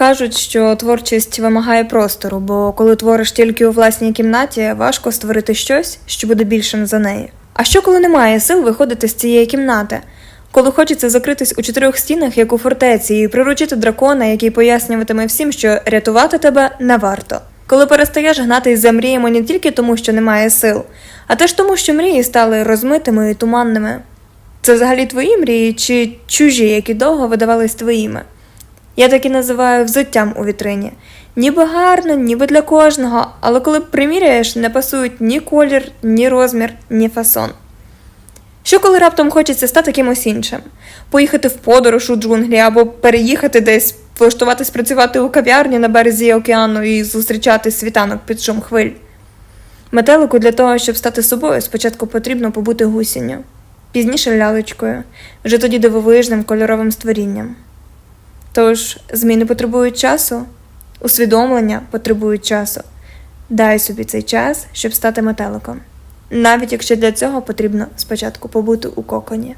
Кажуть, що творчість вимагає простору, бо коли твориш тільки у власній кімнаті, важко створити щось, що буде більшим за неї. А що коли немає сил виходити з цієї кімнати? Коли хочеться закритись у чотирьох стінах, як у фортеці, і приручити дракона, який пояснюватиме всім, що рятувати тебе не варто. Коли перестаєш гнатись за мріями не тільки тому, що немає сил, а теж тому, що мрії стали розмитими і туманними. Це взагалі твої мрії чи чужі, які довго видавались твоїми? Я так і називаю взуттям у вітрині. Ніби гарно, ніби для кожного, але коли приміряєш, не пасують ні колір, ні розмір, ні фасон. Що коли раптом хочеться стати кимось іншим? Поїхати в подорож у джунглі або переїхати десь, влаштуватись працювати у кав'ярні на березі океану і зустрічати світанок під шум хвиль. Метелику для того, щоб стати собою, спочатку потрібно побути гусінню, пізніше лялечкою, вже тоді дивовижним кольоровим створінням. Тож зміни потребують часу, усвідомлення потребують часу. Дай собі цей час, щоб стати метеликом, навіть якщо для цього потрібно спочатку побути у коконі.